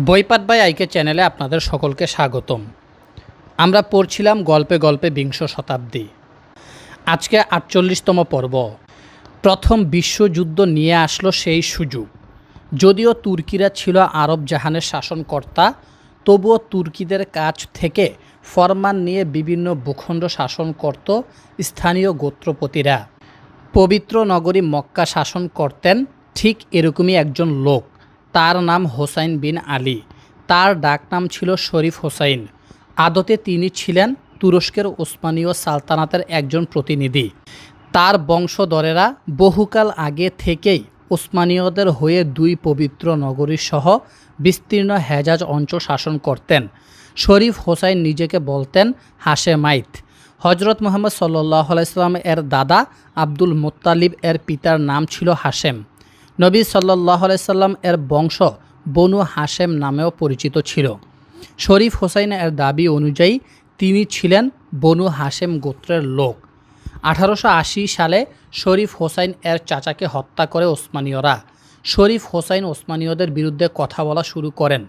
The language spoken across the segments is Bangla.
বইপাট বাই আইকে চ্যানেলে আপনাদের সকলকে স্বাগতম। আমরা পড়ছিলাম গল্পে গল্পে বিংশ শতাব্দী। আজকে আটচল্লিশতম পর্ব। প্রথম বিশ্বযুদ্ধ নিয়ে আসলো সেই সুযোগ। যদিও তুর্কিরা ছিল আরব জাহানের শাসনকর্তা, তবুও তুর্কিদের কাছ থেকে ফরমান নিয়ে বিভিন্ন ভূখণ্ড শাসন করত স্থানীয় গোত্রপতিরা। পবিত্র নগরী মক্কা শাসন করতেন, ঠিক এরকমই একজন লোক। তার নাম হোসাইন বিন আলী। তার ডাকনাম ছিল শরীফ হোসাইন। আদতে তিনি ছিলেন তুরস্কের ওসমানীয় সালতানাতের একজন প্রতিনিধি। তার বংশধরেরা বহুকাল আগে থেকেই ওসমানীয়দের হয়ে দুই পবিত্র নগরী সহ বিস্তীর্ণ হেজাজ অঞ্চল শাসন করতেন। শরীফ হোসাইন নিজেকে বলতেন হাশেমাইত হজরত মোহাম্মদ সাল্লাহ আলাইসাল্লাম এর দাদা আব্দুল মোত্তালিব এর পিতার নাম ছিল হাশেম। নবী সাল্লাহ আলাইসাল্লাম এর বংশ বনু হাশেম নামেও পরিচিত ছিল। শরীফ হোসাইন এর দাবি অনুযায়ী তিনি ছিলেন বনু হাশেম গোত্রের লোক। আঠারোশো আশি সালে শরীফ হোসাইন এর চাচাকে হত্যা করে ওসমানীয়রা। শরীফ হোসাইন ওসমানীয়দের বিরুদ্ধে কথা বলা শুরু করেন,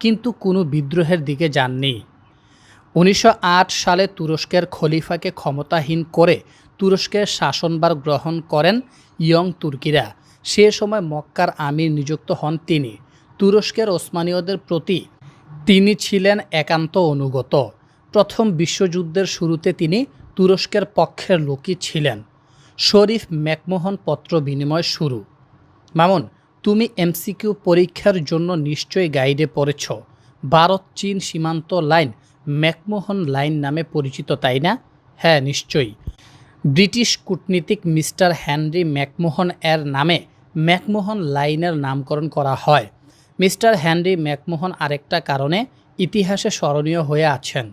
কিন্তু কোনো বিদ্রোহের দিকে যাননি। উনিশশো আট সালে তুরস্কের খলিফাকে ক্ষমতাহীন করে তুরস্কের শাসনবার গ্রহণ করেন ইয়ং তুর্কিরা। সে সময় মক্কার আমির নিযুক্ত হন তিনি। তুরস্কের ওসমানীয়দের প্রতি তিনি ছিলেন একান্ত অনুগত। প্রথম বিশ্বযুদ্ধের শুরুতে তিনি তুরস্কের পক্ষের লোকই ছিলেন। শরীফ ম্যাকমোহন পত্র বিনিময় শুরু। মামুন, তুমি এমসিকিউ পরীক্ষার জন্য নিশ্চয়ই গাইডে পড়েছ। ভারত, চীন সীমান্ত লাইন ম্যাকমোহন লাইন নামে পরিচিত, তাই না? হ্যাঁ নিশ্চয়ই। ব্রিটিশ কূটনীতিক মিস্টার হেনরি ম্যাকমোহন এর নামে ম্যাকমোহন লাইনের নামকরণ করা হয়। মিস্টার হেনরি ম্যাকমোহন আরেকটা কারণে ইতিহাসে স্মরণীয় হয়ে আছেন।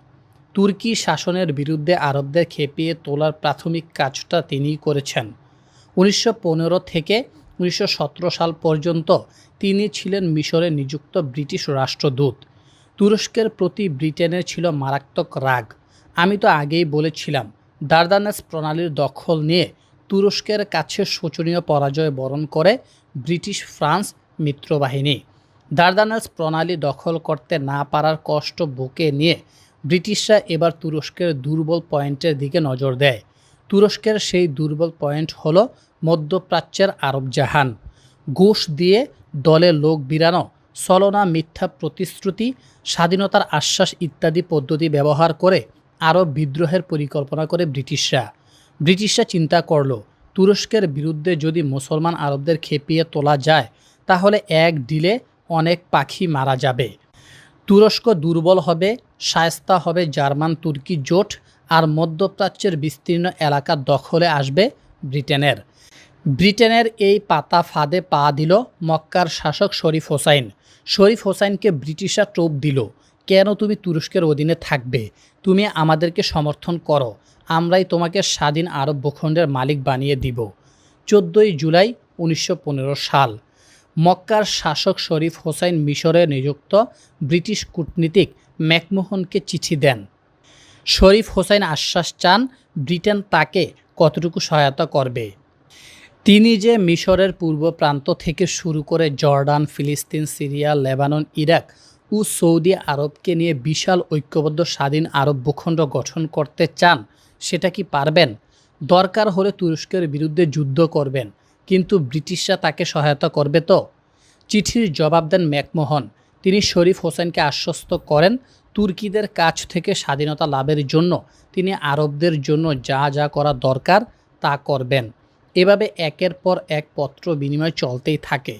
তুর্কি শাসনের বিরুদ্ধে আরবদের খেপিয়ে তোলার প্রাথমিক কাজটা তিনিই করেছেন। উনিশশো পনেরো থেকে উনিশশো সতেরো সাল পর্যন্ত তিনি ছিলেন মিশরে নিযুক্ত ব্রিটিশ রাষ্ট্রদূত। তুরস্কের প্রতি ব্রিটেনের ছিল মারাত্মক রাগ। আমি তো আগেই বলেছিলাম, দারদানাস প্রণালীর দখল নিয়ে তুরস্কের কাছে শোচনীয় পরাজয় বরণ করে ব্রিটিশ ফ্রান্স মিত্রবাহিনী। দারদানাস প্রণালী দখল করতে না পারার কষ্ট বুকে নিয়ে ব্রিটিশরা এবার তুরস্কের দুর্বল পয়েন্টের দিকে নজর দেয়। তুরস্কের সেই দুর্বল পয়েন্ট হল মধ্যপ্রাচ্যের আরব জাহান ঘুষ দিয়ে দলে লোক বিরানো, ছলনা, মিথ্যা প্রতিশ্রুতি, স্বাধীনতার আশ্বাস ইত্যাদি পদ্ধতি ব্যবহার করে আরব বিদ্রোহের পরিকল্পনা করে ব্রিটিশরা। ব্রিটিশরা চিন্তা করল, তুরস্কের বিরুদ্ধে যদি মুসলমান আরবদের খেপিয়ে তোলা যায়, তাহলে এক ডিলে অনেক পাখি মারা যাবে। তুরস্ক দুর্বল হবে, শায়স্তা হবে জার্মান তুর্কি জোট, আর মধ্যপ্রাচ্যের বিস্তীর্ণ এলাকা দখলে আসবে ব্রিটেনের। ব্রিটেনের এই পাতা ফাঁদে পা দিল মক্কার শাসক শরীফ হোসাইন। শরীফ হোসাইনকে ব্রিটিশরা টোপ দিল। কেন তুমি তুরস্কের অধীনে থাকবে? তুমি আমাদেরকে সমর্থন করো। আমরাই তোমাকে স্বাধীন আরব ভূখণ্ডের মালিক বানিয়ে দিব। চোদ্দোই জুলাই উনিশশো পনেরো সাল। মক্কার শাসক শরীফ হোসাইন মিশরে নিযুক্ত ব্রিটিশ কূটনীতিক ম্যাকমোহনকে চিঠি দেন। শরীফ হোসাইন আশ্বাস চান ব্রিটেন তাকে কতটুকু সহায়তা করবে। তিনি যে মিশরের পূর্ব প্রান্ত থেকে শুরু করে জর্ডান, ফিলিস্তিন, সিরিয়া, লেবানন, ইরাক ও সৌদি আরবকে নিয়ে বিশাল ঐক্যবদ্ধ স্বাধীন আরব ভূখণ্ড গঠন করতে চান, সেটা কি পারবেন? দরকার হলে তুরস্কের বিরুদ্ধে যুদ্ধ করবেন, কিন্তু ব্রিটিশরা তাকে সহায়তা করবে তো? চিঠির জবাব দেন ম্যাকমোহন। তিনি শরীফ হোসেনকে আশ্বস্ত করেন তুর্কিদের কাছ থেকে স্বাধীনতা লাভের জন্য। তিনি আরবদের জন্য যা যা করা দরকার তা করবেন। এভাবে একের পর এক পত্র বিনিময় চলতেই থাকে।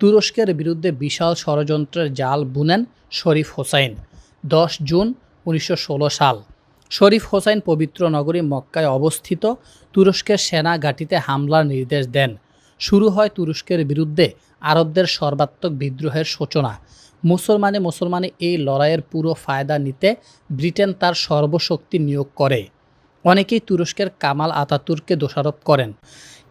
তুরস্কের বিরুদ্ধে বিশাল ষড়যন্ত্রের জাল বুনেন শরীফ হোসাইন, দশ জুন উনিশশো ষোলো সাল। শরীফ হোসাইন পবিত্র নগরী মক্কায় অবস্থিত, তুরস্কের সেনা ঘাঁটিতে হামলার নির্দেশ দেন। শুরু হয় তুরস্কের বিরুদ্ধে আরবদের সর্বাত্মক বিদ্রোহের সূচনা। মুসলমানে মুসলমানে এই লড়াইয়ের পুরো ফায়দা নিতে ব্রিটেন তার সর্বশক্তি নিয়োগ করে। অনেকেই তুরস্কের কামাল আতাতুর্ককে দোষারোপ করেন।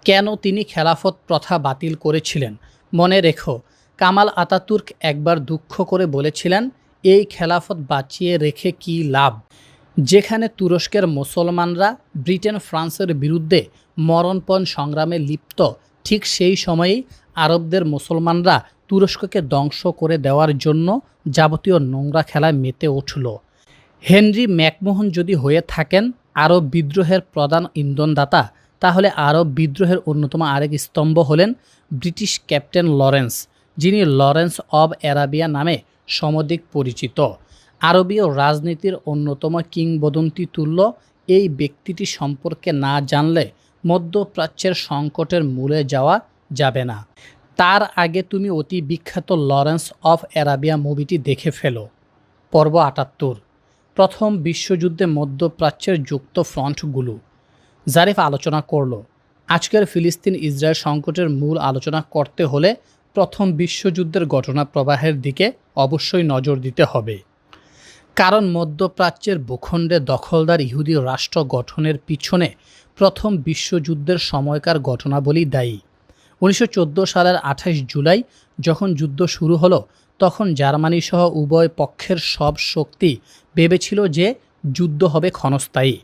কেন তিনি খেলাফত প্রথা বাতিল করেছিলেন? মনে রেখো কামাল আতাতুর্ক একবার দুঃখ করে বলেছিলেন, এই খেলাফত বাঁচিয়ে রেখে কি লাভ? যেখানে তুরস্কের মুসলমানরা ব্রিটেন ফ্রান্সের বিরুদ্ধে মরণপণ সংগ্রামে লিপ্ত, ঠিক সেই সময়েই আরবদের মুসলমানরা তুরস্ককে ধ্বংস করে দেওয়ার জন্য যাবতীয় নোংরা খেলায় মেতে উঠল। হেনরি ম্যাকমোহন যদি হয়ে থাকেন আরব বিদ্রোহের প্রধান ইন্ধনদাতা, তাহলে আরব বিদ্রোহের অন্যতম আরেক স্তম্ভ হলেন ব্রিটিশ ক্যাপ্টেন লরেন্স। যিনি লরেন্স অব অ্যারাবিয়া নামে সমধিক পরিচিত। আরবীয় রাজনীতির অন্যতম কিংবদন্তি তুল্য এই ব্যক্তিটি সম্পর্কে না জানলে মধ্যপ্রাচ্যের সংকটের মূলে যাওয়া যাবে না। তার আগে তুমি অতি বিখ্যাত লরেন্স অফ অ্যারাবিয়া মুভিটি দেখে ফেলো। পর্ব আটাত্তর। প্রথম বিশ্বযুদ্ধে মধ্যপ্রাচ্যের যুক্ত ফ্রন্টগুলো। জারিফ আলোচনা করল, আজকের ফিলিস্তিন ইসরায়েল সংকটের মূল আলোচনা করতে হলে প্রথম বিশ্বযুদ্ধের ঘটনা প্রবাহের দিকে অবশ্যই নজর দিতে হবে। কারণ মধ্যপ্রাচ্যের ভূখণ্ডে দখলদার ইহুদি রাষ্ট্র গঠনের পিছনে প্রথম বিশ্বযুদ্ধের সময়কার ঘটনাবলী দায়ী। উনিশশো চোদ্দ সালের আঠাশ জুলাই যখন যুদ্ধ শুরু হলো, তখন জার্মানি সহ উভয় পক্ষের সব শক্তি ভেবেছিল যে যুদ্ধ হবে ক্ষণস্থায়ী।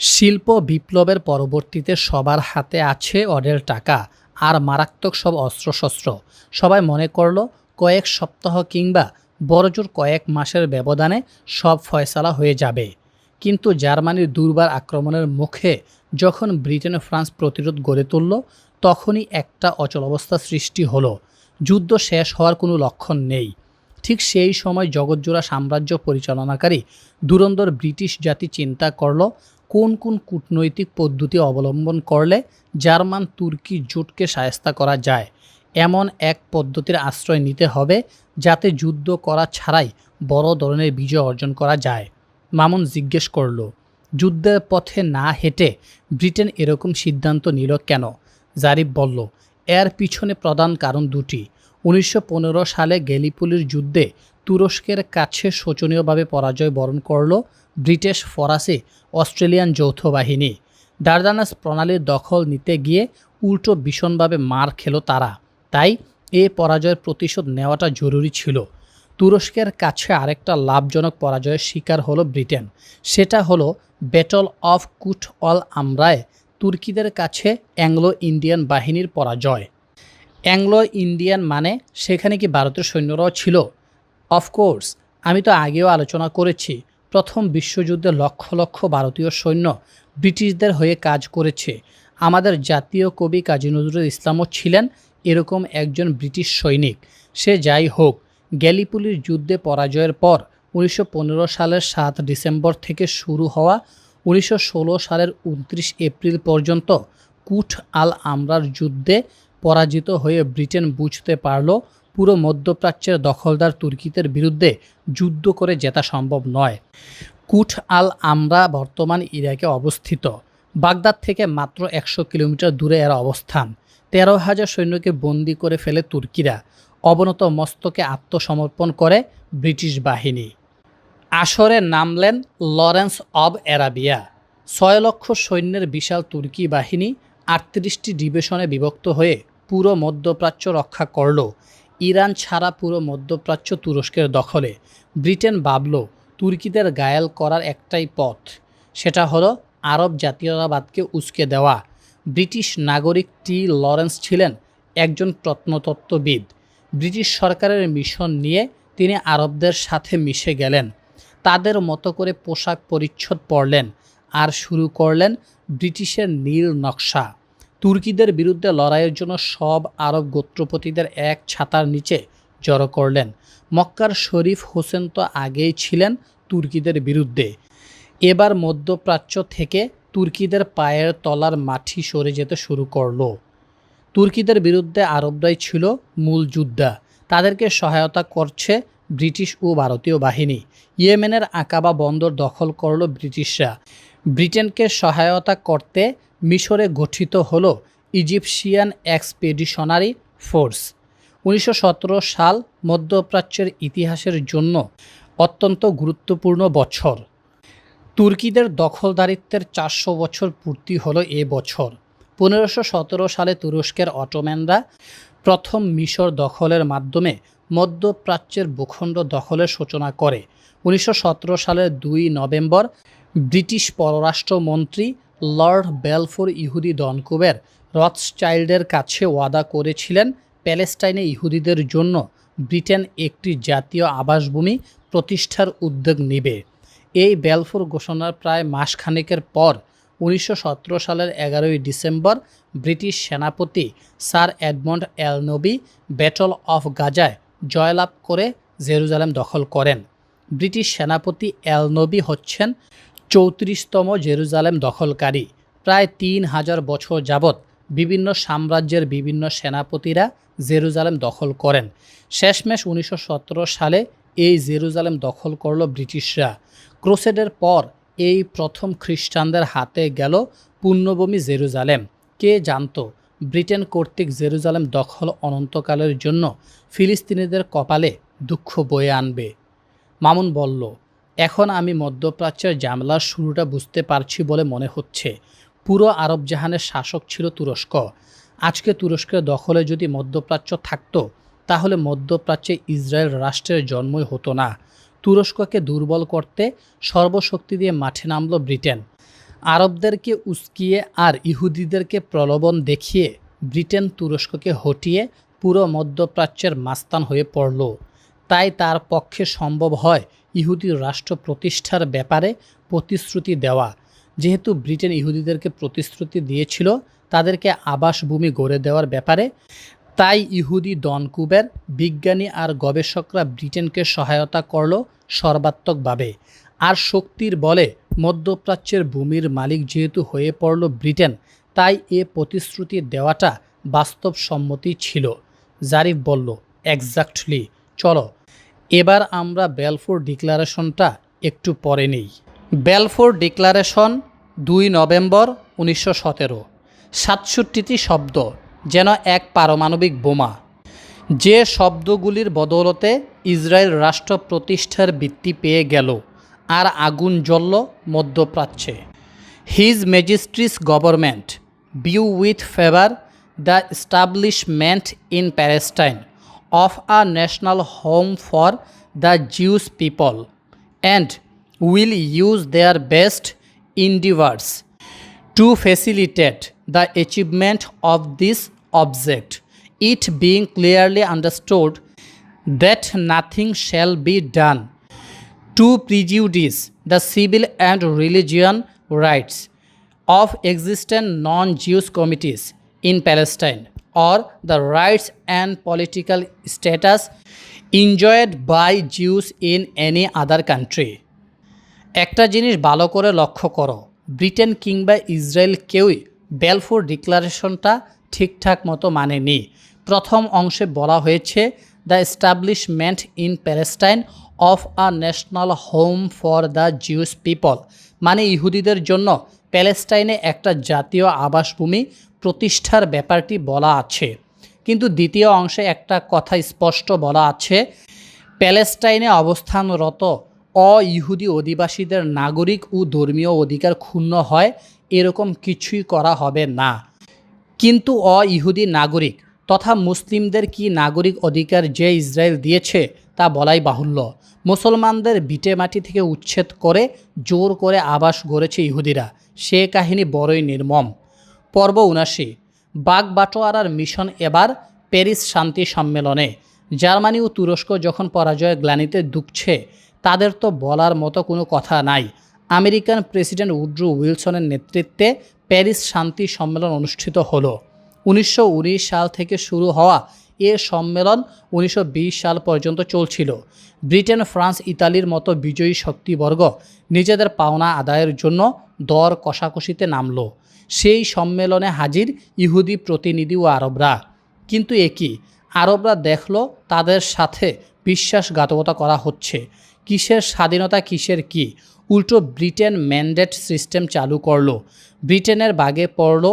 শিল্প বিপ্লবের পরবর্তীতে সবার হাতে আছে অডের টাকা আর মারাত্মক সব অস্ত্রশস্ত্র। সবাই মনে করল, কয়েক সপ্তাহ কিংবা বড়জোর কয়েক মাসের ব্যবধানে সব ফয়সালা হয়ে যাবে। কিন্তু জার্মানির দুর্বার আক্রমণের মুখে যখন ব্রিটেন ফ্রান্স প্রতিরোধ গড়ে তুলল, তখনই একটা অচলাবস্থা সৃষ্টি হলো। যুদ্ধ শেষ হওয়ার কোনো লক্ষণ নেই। ঠিক সেই সময় জগৎজোড়া সাম্রাজ্য পরিচালনাকারী দুরন্দর ব্রিটিশ জাতি চিন্তা করল কোন কোন কূটনৈতিক পদ্ধতি অবলম্বন করলে জার্মান তুর্কি জোটকে সায়স্তা করা যায়? এমন এক পদ্ধতির আশ্রয় নিতে হবে যাতে যুদ্ধ করা ছাড়াই বড় ধরনের বিজয় অর্জন করা যায়। মামুন জিজ্ঞেস করল যুদ্ধের পথে না হেঁটে ব্রিটেন এরকম সিদ্ধান্ত নিল কেন? জারিফ বলল, এর পিছনে প্রধান কারণ দুটি। উনিশশো পনেরো সালে গেলিপুলির যুদ্ধে তুরস্কের কাছে শোচনীয়ভাবে পরাজয় বরণ করল ব্রিটিশ ফরাসি অস্ট্রেলিয়ান যৌথ বাহিনী। ডারদানাস প্রণালীর দখল নিতে গিয়ে উল্টো ভীষণভাবে মার খেল তারা। তাই এ পরাজয়ের প্রতিশোধ নেওয়াটা জরুরি ছিল। তুরস্কের কাছে আরেকটা লাভজনক পরাজয়ের শিকার হলো ব্রিটেন। সেটা হলো ব্যাটল অফ কুট অল আমরায় তুর্কিদের কাছে অ্যাংলো ইন্ডিয়ান বাহিনীর পরাজয়। অ্যাংলো ইন্ডিয়ান মানে সেখানে কি ভারতের সৈন্যরাও ছিল? অফকোর্স আমি তো আগেও আলোচনা করেছি। প্রথম বিশ্বযুদ্ধে লক্ষ লক্ষ ভারতীয় সৈন্য ব্রিটিশদের হয়ে কাজ করেছে। আমাদের জাতীয় কবি কাজী নজরুল ইসলামও ছিলেন এরকম একজন ব্রিটিশ সৈনিক। সে যাই হোক, গ্যালিপুলির যুদ্ধে পরাজয়ের পর উনিশশো পনেরো সালের সাত ডিসেম্বর থেকে শুরু হওয়া উনিশশো ষোলো সালের উনত্রিশ এপ্রিল পর্যন্ত কুট আল আমরার যুদ্ধে পরাজিত হয়ে ব্রিটেন বুঝতে পারল পুরো মধ্যপ্রাচ্যের দখলদার তুর্কিদের বিরুদ্ধে যুদ্ধ করে জেতা সম্ভব নয়। কুট আল আমরা বর্তমান ইরাকে অবস্থিত। বাগদাদ থেকে মাত্র একশো কিলোমিটার দূরে এর অবস্থান। তেরো হাজার সৈন্যকে বন্দি করে ফেলে তুর্কিরা। অবনত মস্তকে আত্মসমর্পণ করে ব্রিটিশ বাহিনী। আসরে নামলেন লরেন্স অব অ্যারাবিয়া। ছয় লক্ষ সৈন্যের বিশাল তুর্কি বাহিনী আটত্রিশটি ডিভিশনে বিভক্ত হয়ে পুরো মধ্যপ্রাচ্য রক্ষা করল। ইরান ছাড়া পুরো মধ্যপ্রাচ্য তুরস্কের দখলে। ব্রিটেন ভাবল, তুর্কিদের গায়াল করার একটাই পথ, সেটা হলো আরব জাতীয়তাবাদকে উস্কে দেওয়া। ব্রিটিশ নাগরিক টি. লরেন্স ছিলেন একজন প্রত্নতত্ত্ববিদ। ব্রিটিশ সরকারের মিশন নিয়ে তিনি আরবদের সাথে মিশে গেলেন। তাদের মতো করে পোশাক পরিচ্ছদ পরলেন আর শুরু করলেন ব্রিটিশের নীল নকশা। তুর্কিদের বিরুদ্ধে লড়াইয়ের জন্য সব আরব গোত্রপতিদের এক ছাতার নিচে জড়ো করলেন। মক্কার শরীফ হোসেন তো আগেই ছিলেন তুর্কিদের বিরুদ্ধে। এবার মধ্যপ্রাচ্য থেকে তুর্কিদের পায়ের তলার মাটি সরে যেতে শুরু করল। তুর্কিদের বিরুদ্ধে আরবরাই ছিল মূল যোদ্ধা। তাদেরকে সহায়তা করছে ব্রিটিশ ও ভারতীয় বাহিনী। ইয়েমেনের আকাবা বন্দর দখল করল ব্রিটিশরা। ব্রিটেনকে সহায়তা করতে মিশরে গঠিত হলো ইজিপশিয়ান এক্সপেডিশনারি ফোর্স। উনিশশো সতেরো সাল মধ্যপ্রাচ্যের ইতিহাসের জন্য অত্যন্ত গুরুত্বপূর্ণ বছর। তুর্কিদের দখলদারিত্বের চারশো বছর পূর্তি হলো এ বছর। পনেরোশো সালে তুরস্কের অটোম্যানরা প্রথম মিশর দখলের মাধ্যমে মধ্যপ্রাচ্যের ভূখণ্ড দখলের সূচনা করে। উনিশশো সতেরো সালের দুই নভেম্বর ব্রিটিশ পররাষ্ট্রমন্ত্রী লর্ড বেলফোর ইহুদি ডনকুবের রথসচাইল্ডের কাছে ওয়াদা করেছিলেন প্যালেস্টাইনে ইহুদিদের জন্য ব্রিটেন একটি জাতীয় আবাসভূমি প্রতিষ্ঠার উদ্যোগ নেবে। এই বেলফোর ঘোষণার প্রায় মাসখানেকের পর উনিশশো সতেরো সালের এগারোই ডিসেম্বর ব্রিটিশ সেনাপতি sir Edmund Allenby battle of গাজায় জয়লাভ করে জেরুজালেম দখল করেন। ব্রিটিশ সেনাপতি এলনবি হচ্ছেন চৌত্রিশতম জেরুজালেম দখলকারী। প্রায় তিন হাজার বছর যাবৎ বিভিন্ন সাম্রাজ্যের বিভিন্ন সেনাপতিরা জেরুজালেম দখল করেন। শেষমেশ উনিশশো সতেরো সালে এই জেরুজালেম দখল করল ব্রিটিশরা। ক্রুসেডের পর এই প্রথম খ্রিস্টানদের হাতে গেল পুণ্যভূমি জেরুজালেম। কে জানতো, ব্রিটেন কর্তৃক জেরুজালেম দখল অনন্তকালের জন্য ফিলিস্তিনিদের কপালে দুঃখ বয়ে আনবে। মামুন বলল এখন আমি মধ্যপ্রাচ্যের জামলার শুরুটা বুঝতে পারছি বলে মনে হচ্ছে। পুরো আরব জাহানের শাসক ছিল তুরস্ক। আজকে তুরস্কের দখলে যদি মধ্যপ্রাচ্য থাকতো, তাহলে মধ্যপ্রাচ্যে ইসরায়েল রাষ্ট্রের জন্মই হতো না। তুরস্ককে দুর্বল করতে সর্বশক্তি দিয়ে মাঠে নামল ব্রিটেন। আরবদেরকে উস্কিয়ে আর ইহুদিদেরকে প্রলোভন দেখিয়ে ব্রিটেন তুরস্ককে হটিয়ে পুরো মধ্যপ্রাচ্যের মাস্তান হয়ে পড়ল। তাই তার পক্ষে সম্ভব হয় ইহুদি রাষ্ট্র প্রতিষ্ঠার ব্যাপারে প্রতিশ্রুতি দেওয়া। যেহেতু ব্রিটেন ইহুদিদেরকে প্রতিশ্রুতি দিয়েছিল, তাদেরকে আবাসভূমি গড়ে দেওয়ার ব্যাপারে, তাই ইহুদি ডনকুবের বিজ্ঞানী আর গবেষকরা ব্রিটেনকে সহায়তা করল সর্বাত্মকভাবে। আর শক্তির বলে মধ্যপ্রাচ্যের ভূমির মালিক যেহেতু হয়ে পড়ল ব্রিটেন, তাই এ প্রতিশ্রুতি দেওয়াটা বাস্তবসম্মতি ছিল, জারিফ বলল। এক্স্যাক্টলি চলো এবার আমরা বেলফোর ডিক্লারেশনটা একটু পরে নিই। বেলফোর ডিক্লারেশন দুই নভেম্বর উনিশশো সতেরো। সাতষট্টিটি শব্দ, যেন এক পারমাণবিক বোমা। যে শব্দগুলির বদৌলতে ইসরায়েল রাষ্ট্র প্রতিষ্ঠার ভিত্তি পেয়ে গেল আর আগুন জ্বলল মধ্যপ্রাচ্যে। His majesty's government, view with favour the establishment in Palestine. Of a national home for the Jewish people and will use their best endeavors to facilitate the achievement of this object, it being clearly understood that nothing shall be done to prejudice the civil and religion rights of existing non-Jewish communities in Palestine or the rights and political status enjoyed by Jews in any other country. একটা জিনিস ভালো করে লক্ষ্য করো। ব্রিটেন কিংবা ইসরায়েল কেউই বেলফোর ডিক্লারেশনটা ঠিকঠাক মতো মানেনি। প্রথম অংশে বলা হয়েছে the establishment in Palestine of a national home for the Jewish people মানে ইহুদিদের জন্য প্যালেস্টাইনে একটা জাতীয় আবাসভূমি প্রতিষ্ঠার ব্যাপারটি বলা আছে। কিন্তু দ্বিতীয় অংশে একটা কথা স্পষ্ট বলা আছে। প্যালেস্টাইনে অবস্থানরত অ ইহুদি অধিবাসীদের নাগরিক ও ধর্মীয় অধিকার ক্ষুণ্ণ হয়, এরকম কিছুই করা হবে না। কিন্তু অ ইহুদি নাগরিক তথা মুসলিমদের কি নাগরিক অধিকার যে ইসরায়েল দিয়েছে তা বলাই বাহুল্য। মুসলমানদের বিটে মাটি থেকে উচ্ছেদ করে জোর করে আবাস গড়েছে ইহুদিরা। সে কাহিনী বড়ই নির্মম। পর্ব উনাশি বাঘ বাটোয়ারার মিশন এবার প্যারিস শান্তি সম্মেলনে। জার্মানি ও তুরস্ক যখন পরাজয়ের গ্লানিতে দুঃখছে, তাদের তো বলার মতো কোনো কথা নাই। আমেরিকান প্রেসিডেন্ট উড্রু উইলসনের নেতৃত্বে প্যারিস শান্তি সম্মেলন অনুষ্ঠিত হলো। উনিশশো উনিশ সাল থেকে শুরু হওয়া এ সম্মেলন উনিশশো বিশ সাল পর্যন্ত চলছিল। ব্রিটেন, ফ্রান্স, ইতালির মতো বিজয়ী শক্তিবর্গ নিজেদের পাওনা আদায়ের জন্য দর কষাকষিতে নামল। সেই সম্মেলনে হাজির ইহুদি প্রতিনিধি ও আরবরা। কিন্তু একই আরবরা দেখল তাদের সাথে বিশ্বাসঘাতকতা করা হচ্ছে। কিসের স্বাধীনতা, কিসের কি? উল্টো ব্রিটেন ম্যান্ডেট সিস্টেম চালু করল। ব্রিটেনের বাগে পড়ল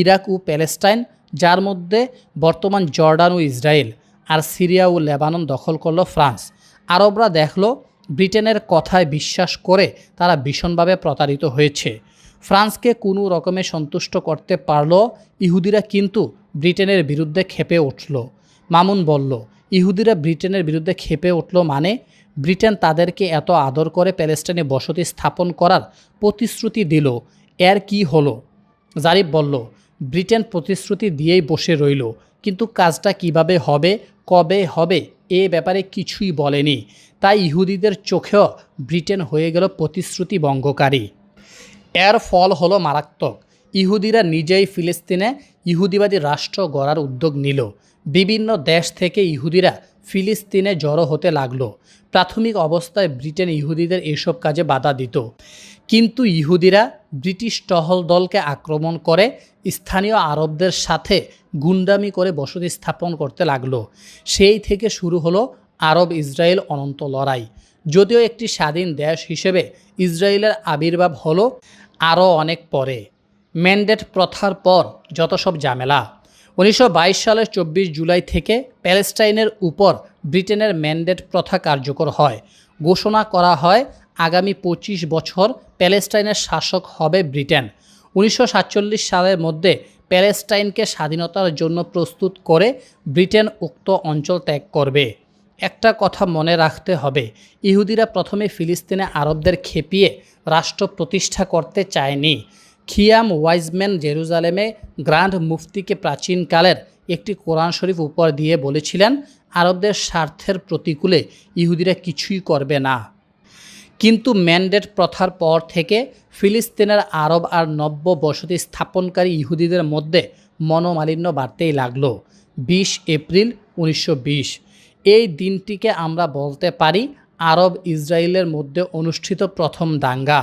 ইরাক ও প্যালেস্টাইন, যার মধ্যে বর্তমান জর্ডান ও ইসরায়েল আর সিরিয়া ও লেবানন দখল করল ফ্রান্স। আরবরা দেখল ব্রিটেনের কথায় বিশ্বাস করে তারা ভীষণভাবে প্রতারিত হয়েছে। ফ্রান্সকে কোনো রকমে সন্তুষ্ট করতে পারল, ইহুদিরা কিন্তু ব্রিটেনের বিরুদ্ধে খেপে উঠল। মামুন বলল, ইহুদিরা ব্রিটেনের বিরুদ্ধে খেপে উঠল মানে ব্রিটেন তাদেরকে এত আদর করে প্যালেস্টাইনে বসতি স্থাপন করার প্রতিশ্রুতি দিল। এর কি হলো? জারিফ বলল, ব্রিটেন প্রতিশ্রুতি দিয়েই বসে রইল, কিন্তু কাজটা কীভাবে হবে, কবে হবে, এ ব্যাপারে কিছুই বলেনি। তাই ইহুদিদের চোখেও ব্রিটেন হয়ে গেল প্রতিশ্রুতি ভঙ্গকারী এর ফল হলো মারাত্মক। ইহুদিরা নিজেই ফিলিস্তিনে ইহুদিবাদী রাষ্ট্র গড়ার উদ্যোগ নিল। বিভিন্ন দেশ থেকে ইহুদিরা ফিলিস্তিনে জড়ো হতে লাগল। প্রাথমিক অবস্থায় ব্রিটেন ইহুদিদের এসব কাজে বাধা দিত। কিন্তু ইহুদিরা ব্রিটিশ টহল দলকে আক্রমণ করে স্থানীয় আরবদের সাথে গুন্ডামি করে বসতি স্থাপন করতে লাগল। সেই থেকে শুরু হলো আরব ইসরায়েল অনন্ত লড়াই। যদিও একটি স্বাধীন দেশ হিসেবে ইসরায়েলের আবির্ভাব হলো আরও অনেক পরে। ম্যান্ডেট প্রথার পর যত সব ঝামেলা। উনিশশো বাইশ সালের চব্বিশ জুলাই থেকে প্যালেস্টাইনের উপর ব্রিটেনের ম্যান্ডেট প্রথা কার্যকর হয়। ঘোষণা করা হয়, আগামী পঁচিশ বছর প্যালেস্টাইনের শাসক হবে ব্রিটেন। উনিশশো সাতচল্লিশ সালের মধ্যে প্যালেস্টাইনকে স্বাধীনতার জন্য প্রস্তুত করে ব্রিটেন উক্ত অঞ্চল ত্যাগ করবে। একটা কথা মনে রাখতে হবে, ইহুদিরা প্রথমে ফিলিস্তিনে আরবদের খেপিয়ে রাষ্ট্র প্রতিষ্ঠা করতে চায়নি। খিয়াম ওয়াইজম্যান জেরুজালেমে গ্র্যান্ড মুফতিকে প্রাচীনকালের একটি কোরআন শরীফ উপর দিয়ে বলেছিলেন, আরবদের স্বার্থের প্রতিকূলে ইহুদিরা কিছুই করবে না। কিন্তু ম্যান্ডেট প্রথার পর থেকে ফিলিস্তিনের আরব আর নব্য বসতি স্থাপনকারী ইহুদিদের মধ্যে মনোমালিন্য বাড়তেই লাগল। বিশ এপ্রিল উনিশশো বিশ এই দিনটিকে আমরা বলতে পারি আরব ইসরায়েলের মধ্যে অনুষ্ঠিত প্রথম দাঙ্গা।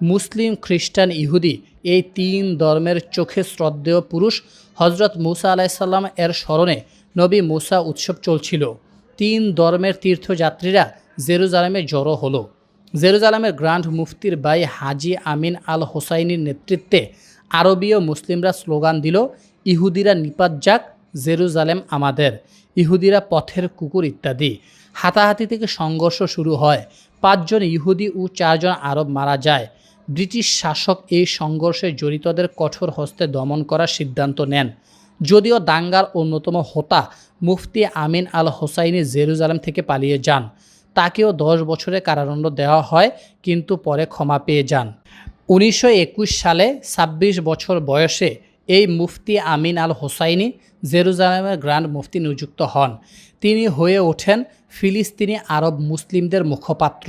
মুসলিম, খ্রিস্টান, ইহুদি এই তিন ধর্মের চোখে শ্রদ্ধেয় পুরুষ হজরত মুসা আলাইসাল্লাম এর স্মরণে নবী মুসা উৎসব চলছিল। তিন ধর্মের তীর্থযাত্রীরা জেরুজালেমে জড়ো হলো। জেরুজালেমের গ্র্যান্ড মুফতির বাই হাজি আমিন আল হোসাইনির নেতৃত্বে আরবীয় মুসলিমরা স্লোগান দিল, ইহুদিরা নিপাত যাক, জেরুজালেম আমাদের। ইহুদিরা পথের কুকুর ইত্যাদি। হাতাহাতি থেকে সংঘর্ষ শুরু হয়। পাঁচজন ইহুদি ও চারজন আরব মারা যায়। ব্রিটিশ শাসক এই সংঘর্ষে জড়িতদের কঠোর হস্তে দমন করার সিদ্ধান্ত নেন। যদিও দাঙ্গার অন্যতম হোতা মুফতি আমিন আল হোসাইনি জেরুজালেম থেকে পালিয়ে যান। তাকেও দশ বছরের কারাদণ্ড দেওয়া হয়, কিন্তু পরে ক্ষমা পেয়ে যান। উনিশশো একুশ সালে ২৬ বছর বয়সে এই মুফতি আমিন আল হোসাইনি জেরুজালেমের গ্র্যান্ড মুফতি নিযুক্ত হন। তিনি হয়ে ওঠেন ফিলিস্তিনি আরব মুসলিমদের মুখপাত্র।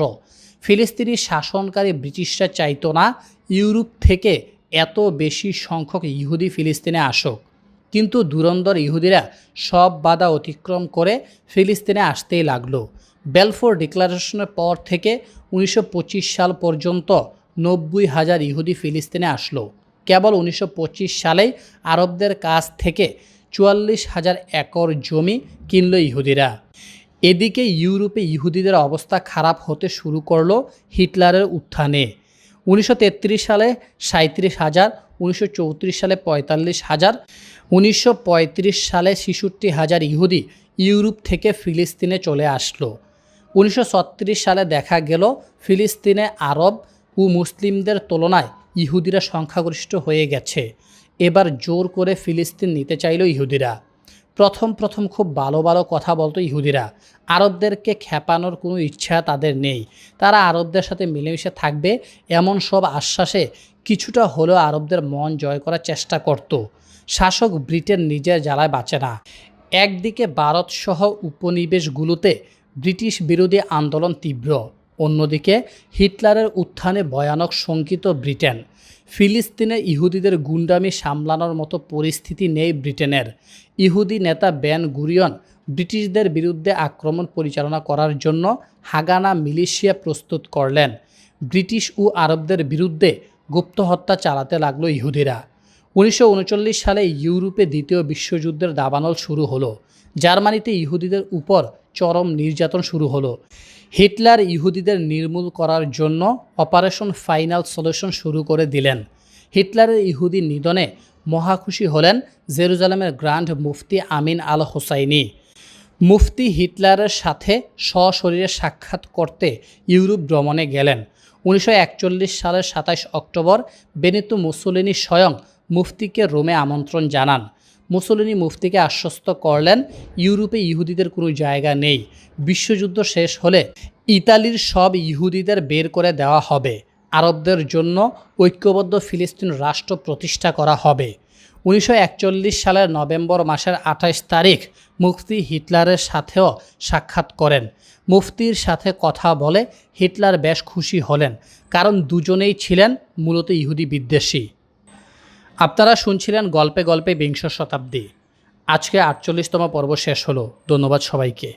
ফিলিস্তিনি শাসনকারী ব্রিটিশরা চাইতো না ইউরোপ থেকে এত বেশি সংখ্যক ইহুদি ফিলিস্তিনে আসুক। কিন্তু দুরন্দর ইহুদিরা সব বাধা অতিক্রম করে ফিলিস্তিনে আসতেই লাগল। বেলফোর ডিক্লারেশনের পর থেকে উনিশশো পঁচিশ সাল পর্যন্ত নব্বই হাজার ইহুদি ফিলিস্তিনে আসলো। কেবল উনিশশো পঁচিশ সালেই আরবদের কাছ থেকে চুয়াল্লিশ হাজার একর জমি কিনল ইহুদিরা। এদিকে ইউরোপে ইহুদিদের অবস্থা খারাপ হতে শুরু করল হিটলারের উত্থানে। উনিশশো তেত্রিশ সালে সাঁত্রিশ হাজার, উনিশশো সালে পঁয়তাল্লিশ হাজার, উনিশশো সালে ছেষট্টি হাজার ইহুদি ইউরোপ থেকে ফিলিস্তিনে চলে আসলো। উনিশশো ছত্রিশ সালে দেখা গেল ফিলিস্তিনে আরব ও মুসলিমদের তুলনায় ইহুদিরা সংখ্যাগরিষ্ঠ হয়ে গেছে। এবার জোর করে ফিলিস্তিন নিতে চাইল ইহুদিরা। প্রথম প্রথম খুব ভালো ভালো কথা বলতো ইহুদিরা। আরবদেরকে খেপানোর কোনো ইচ্ছা তাদের নেই। তারা আরবদের সাথে মিলেমিশে থাকবে, এমন সব আশ্বাসে কিছুটা হলেও আরবদের মন জয় করার চেষ্টা করত। শাসক ব্রিটেন নিজের জ্বালায় বাঁচে না। একদিকে ভারতসহ উপনিবেশগুলোতে ব্রিটিশ বিরোধী আন্দোলন তীব্র। অন্যদিকে হিটলারের উত্থানে ভয়ানক শঙ্কিত ব্রিটেন। ফিলিস্তিনে ইহুদিদের গুন্ডামি সামলানোর মতো পরিস্থিতি নেই ব্রিটেনের। ইহুদি নেতা বেন গুরিয়ন ব্রিটিশদের বিরুদ্ধে আক্রমণ পরিচালনা করার জন্য হাগানা মিলিশিয়া প্রস্তুত করলেন। ব্রিটিশ ও আরবদের বিরুদ্ধে গুপ্ত হত্যা চালাতে লাগল ইহুদিরা। উনিশশো উনচল্লিশ সালে ইউরোপে দ্বিতীয় বিশ্বযুদ্ধের দাবানল শুরু হলো। জার্মানিতে ইহুদিদের উপর চরম নির্যাতন শুরু হলো। হিটলার ইহুদিদের নির্মূল করার জন্য অপারেশন ফাইনাল সলিউশন শুরু করে দিলেন। হিটলারের ইহুদি নিধনে মহাখুশি হলেন জেরুজালেমের গ্র্যান্ড মুফতি আমিন আল হোসাইনি। মুফতি হিটলারের সাথে সশরীরে সাক্ষাৎ করতে ইউরোপ ভ্রমণে গেলেন। উনিশশো একচল্লিশ সালের সাতাশ অক্টোবর বেনিতো মুসোলিনি স্বয়ং মুফতিকে রোমে আমন্ত্রণ জানান। মুসোলিনি মুফতিকে আশ্বস্ত করলেন, ইউরোপে ইহুদিদের কোনো জায়গা নেই। বিশ্বযুদ্ধ শেষ হলে ইতালির সব ইহুদিদের বের করে দেওয়া হবে। আরবদের জন্য ঐক্যবদ্ধ ফিলিস্তিন রাষ্ট্র প্রতিষ্ঠা করা হবে। উনিশশো একচল্লিশ সালের নভেম্বর মাসের আঠাশ তারিখ মুফতি হিটলারের সাথেও সাক্ষাৎ করেন। মুফতির সাথে কথা বলে হিটলার বেশ খুশি হলেন, কারণ দুজনেই ছিলেন মূলত ইহুদি বিদ্বেষী। আপনারা শুনছিলেন গল্পে গল্পে বিংশ শতাব্দী। আজকে আটচল্লিশতম পর্ব শেষ হলো। ধন্যবাদ সবাইকে।